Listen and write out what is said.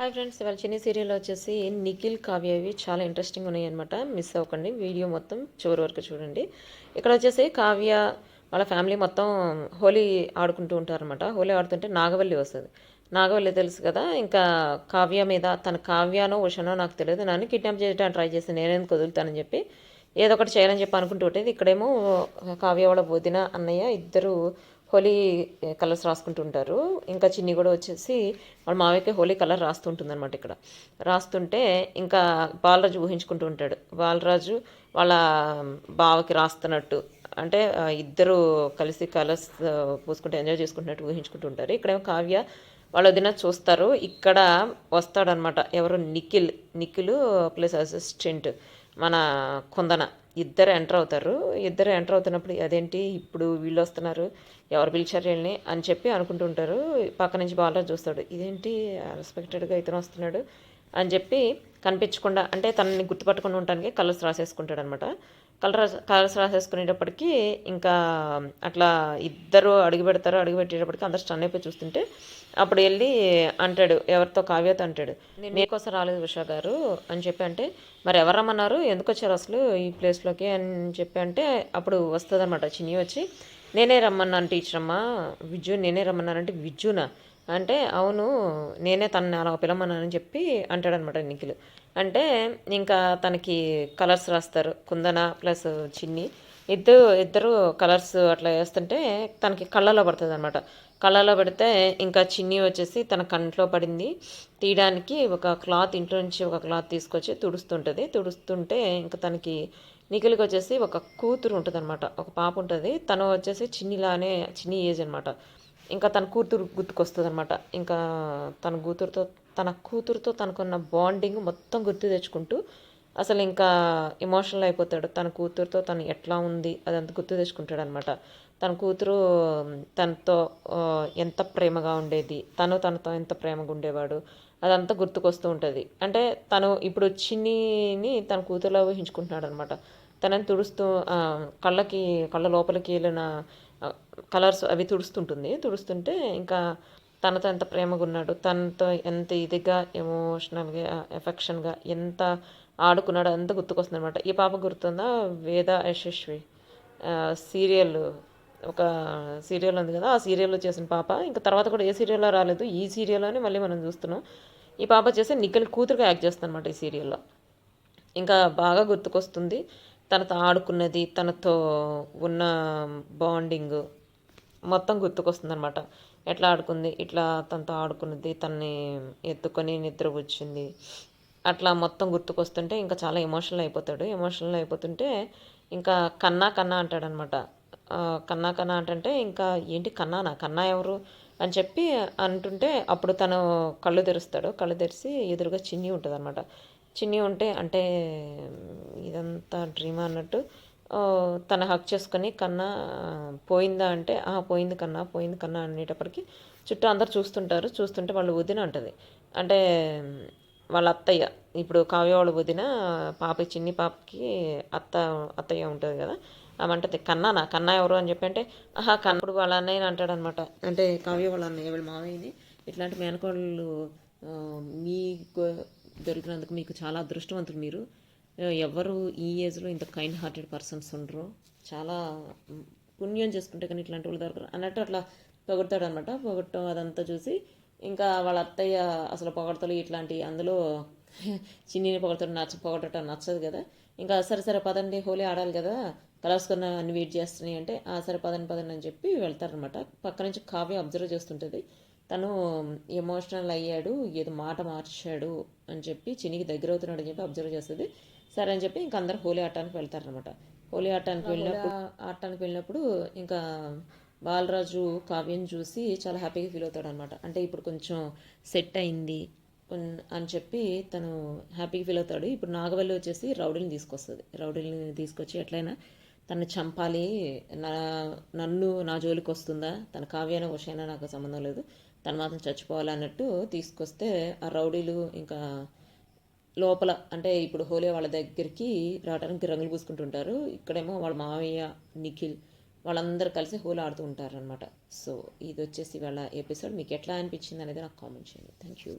Hi friends ఇవాళ చిన్న serial వచ్చేసి నిఖిల్ కావ్య ఇవి చాలా ఇంట్రెస్టింగ్ ఉన్నాయన్నమాట. మిస్ అవ్వకండి వీడియో మొత్తం చివరి వరకు చూడండి. ఇక్కడ వచ్చేసి కావ్య వాళ్ళ ఫ్యామిలీ మొత్తం హోలీ ఆడుకుంటూ ఉంటారనమాట హోలీ ఆడుతుంటే నాగవల్లి వస్తుంది. నాగవల్లి తెలుసు కదా ఇంకా కావ్య మీద తన కావ్యానో ఉషనో నాకు తెలియదు. నన్ను కిడ్నాప్ చేయడానికి ట్రై చేసి నేనేందుకు వదులుతానని చెప్పి ఏదో ఒకటి చేయాలని చెప్పి అనుకుంటూ ఉంటుంది ఇక్కడేమో కావ్య వాళ్ళ బోధిన అన్నయ్య ఇద్దరు హోలీ కలర్స్ రాసుకుంటూ ఉంటారు ఇంకా చిన్ని కూడా వచ్చేసి వాళ్ళ మావయ్యకి హోలీ కలర్ రాస్తుంటుంది అనమాట ఇక్కడ. రాస్తుంటే ఇంకా బాలరాజు ఊహించుకుంటూ ఉంటాడు. బాలరాజు వాళ్ళ బావకి రాస్తున్నట్టు అంటే ఇద్దరు కలిసి కలర్స్ పూసుకుంటూ ఎంజాయ్ చేసుకుంటున్నట్టు ఊహించుకుంటూ ఉంటారు. ఇక్కడేమో కావ్య వాళ్ళు వదిన చూస్తారు. ఇక్కడ వస్తాడనమాట ఎవరు? నిఖిల్. Nikhil plus assistant. మన కుందన. ఇద్దరు ఎంటర్ అవుతారు. ఇద్దరు ఎంటర్ అవుతున్నప్పుడు అదేంటి? ఇప్పుడు వీళ్ళు వస్తున్నారు. ఎవరు పిలిచారు వీళ్ళని? అని చెప్పి అనుకుంటుంటారు పక్క నుంచి బాలరాజు చూస్తాడు. ఇదేంటి? అన్ఎక్స్పెక్టెడ్గా ఇతను వస్తున్నాడు అని చెప్పి కనిపించకుండా అంటే తనని గుర్తుపట్టుకుని ఉండటానికి కలర్స్ రాసేసుకుంటాడు అనమాట కలర్ కలర్స్ రాసేసుకునేటప్పటికి ఇంకా అట్లా ఇద్దరు అడుగు పెడతారు. అడుగు పెట్టేటప్పటికి అందరు స్టన్ అయిపోయి చూస్తుంటే అప్పుడు వెళ్ళి అంటాడు ఎవరితో కావ్యతో అంటాడు నేను మీకోసం రాలేదు ఉషా గారు అని చెప్పి అంటే మరి ఎవరు రమ్మన్నారు ఎందుకు వచ్చారు అసలు ఈ ప్లేస్లోకి? అని చెప్పి అంటే అప్పుడు వస్తుంది అనమాట చిన్ని వచ్చి నేనే రమ్మన్నాను టీచర్ అమ్మ విజ్జు నేనే రమ్మన్నానంటే విజ్జునా అంటే అవును నేనే తనని అలా పిలవమన్నానని చెప్పి అంటాడనమాట నిఖిల్. అంటే ఇంకా తనకి కలర్స్ రాస్తారు కుందన ప్లస్ చిన్ని. ఇద్దరు ఇద్దరు కలర్స్ అట్లా వేస్తుంటే తనకి కళ్ళలో పడుతుంది అనమాట కళ్ళలో పెడితే ఇంకా చిన్ని వచ్చేసి తన కంట్లో పడింది. తీయడానికి ఒక క్లాత్ ఇంట్లో నుంచి ఒక క్లాత్ తీసుకొచ్చి తుడుస్తుంటుంది. తుడుస్తుంటే ఇంకా తనకి నిఖిల్కి వచ్చేసి ఒక కూతురు ఉంటుంది అనమాట ఒక పాప ఉంటుంది. తను వచ్చేసి చిన్నిలానే చిన్ని ఏజ్ అనమాట ఇంకా తన కూతురు గుర్తుకొస్తుంది అనమాట ఇంకా తన కూతురుతో తన కూతురుతో తనకున్న బాండింగ్ మొత్తం గుర్తు తెచ్చుకుంటూ అసలు ఇంకా ఎమోషనల్ అయిపోతాడు. తన కూతురుతో తను ఎట్లా ఉంది అదంతా గుర్తు తెచ్చుకుంటాడు అనమాట తన కూతురు తనతో ఎంత ప్రేమగా ఉండేది తను తనతో ఎంత ప్రేమగా ఉండేవాడు అదంతా గుర్తుకొస్తూ ఉంటుంది. అంటే తను ఇప్పుడు చిన్నిని తన కూతురులో ఊహించుకుంటున్నాడు అనమాట తనని తుడుస్తూ కళ్ళకి కళ్ళ లోపలికి వెళ్ళిన కలర్స్ అవి తుడుస్తుంటుంది. తుడుస్తుంటే ఇంకా తనతో ఎంత ప్రేమగా ఉన్నాడు తనతో ఎంత ఇదిగా ఎమోషనల్గా ఎఫెక్షన్గా ఎంత ఆడుకున్నాడు అంతా గుర్తుకొస్తుంది అనమాట ఈ పాప గుర్తుందా? వేద యశస్వి. సీరియల్ ఒక సీరియల్ ఉంది కదా ఆ సీరియల్లో చేసిన పాప. ఇంకా తర్వాత కూడా ఏ సీరియల్లో రాలేదు ఈ సీరియల్లోనే మళ్ళీ మనం చూస్తున్నాం. ఈ పాప చేసే నిఖిల్ కూతురుగా యాక్ట్ చేస్తుంది అనమాట ఈ సీరియల్లో. ఇంకా బాగా గుర్తుకొస్తుంది తనతో ఆడుకున్నది తనతో ఉన్న బాండింగ్ మొత్తం గుర్తుకొస్తుంది అనమాట ఎట్లా ఆడుకుంది ఇట్లా తనతో ఆడుకున్నది తనని ఎత్తుకొని నిద్ర వచ్చింది అట్లా మొత్తం గుర్తుకొస్తుంటే ఇంకా చాలా ఎమోషనల్ అయిపోతాడు. ఎమోషనల్ అయిపోతుంటే ఇంకా కన్నా కన్నా అంటాడనమాట. కన్నా కన్నా అంటే ఇంకా ఏంటి కన్నానా? కన్నా ఎవరు? అని చెప్పి అంటుంటే అప్పుడు తను కళ్ళు తెరుస్తాడు. కళ్ళు తెరిచి ఎదురుగా చిన్ని ఉంటుంది అనమాట చిన్ని ఉంటే అంటే ఇదంతా డ్రీమ్ అన్నట్టు తన హక్ చేసుకొని కన్నా పోయిందా అంటే ఆ పోయింది కన్నా పోయింది కన్నా అనేటప్పటికి చుట్టూ అందరు చూస్తుంటారు. చూస్తుంటే వాళ్ళు వదిన అంటది. అంటే వాళ్ళ అత్తయ్య ఇప్పుడు కావ్య వాళ్ళ వదిన పాప చిన్ని పాపకి అత్త అత్తయ్య ఉంటుంది కదా ఆమె కన్నానా? కన్నా ఎవరు? అని చెప్పి అంటే ఆహా కన్నప్పుడు వాళ్ళ అన్నయ్యని అంటాడు అనమాట. అంటే కావ్య వాళ్ళ అన్నయ్య వాళ్ళ మావయ్యని ఇట్లాంటి మేనకోళ్ళు మీకు దొరికినందుకు మీకు చాలా అదృష్టవంతులు మీరు. ఎవరు ఈ ఏజ్లో ఇంత కైండ్ హార్టెడ్ పర్సన్స్ ఉండరు. చాలా పుణ్యం చేసుకుంటే కానీ ఇట్లాంటి వాళ్ళు దొరకరు. అన్నట్టు అట్లా పొగడతాడు అనమాట. పొగడటం అదంతా చూసి ఇంకా వాళ్ళ అత్తయ్య అసలు పొగడతలు ఇట్లాంటి అందులో చిన్నిని పొగడతాడు నచ్చ పొగడటం నచ్చదు కదా. ఇంకా సరే సరే పదండి హోలీ ఆడాలి కదా. కలర్స్ కన్నా అన్ని వెయిట్ చేస్తున్నాయి అంటే ఆ సరే పదండి పదండి అని చెప్పి వెళ్తారనమాట పక్క నుంచి కావ్య అబ్జర్వ్ చేస్తుంటుంది. తను ఎమోషనల్ అయ్యాడు ఏదో మాట మార్చాడు అని చెప్పి చినికి దగ్గర అవుతున్నాడు అని చెప్పి అబ్జర్వ్ చేస్తుంది. సరే అని చెప్పి ఇంకా అందరు హోలీ ఆడటానికి వెళ్తారనమాట హోలీ ఆడటానికి వెళ్ళినప్పుడు ఆడటానికి వెళ్ళినప్పుడు ఇంకా బాలరాజు కావ్యం చూసి చాలా హ్యాపీగా ఫీల్ అవుతాడు అనమాట అంటే ఇప్పుడు కొంచెం సెట్ అయింది అని చెప్పి తను హ్యాపీగా ఫీల్ అవుతాడు. ఇప్పుడు నాగవల్లి వచ్చేసి రౌడీని తీసుకొస్తుంది. రౌడీని తీసుకొచ్చి ఎట్లయినా తను చంపాలి. నా నన్ను నా జోలికి వస్తుందా? తన కావ్యాన వశైనా నాకు సంబంధం లేదు. తను మాత్రం చచ్చిపోవాలి అన్నట్టు తీసుకొస్తే ఆ రౌడీలు ఇంకా లోపల అంటే ఇప్పుడు హోలీ వాళ్ళ దగ్గరికి రావడానికి రంగులు పూసుకుంటుంటారు. ఇక్కడేమో వాళ్ళ మావయ్య నిఖిల్ వాళ్ళందరూ కలిసి హోలీ ఆడుతూ ఉంటారనమాట సో ఇది వచ్చేసి వాళ్ళ ఎపిసోడ్. మీకు ఎట్లా అనిపించింది అనేది నాకు కామెంట్ చేయండి. Thank you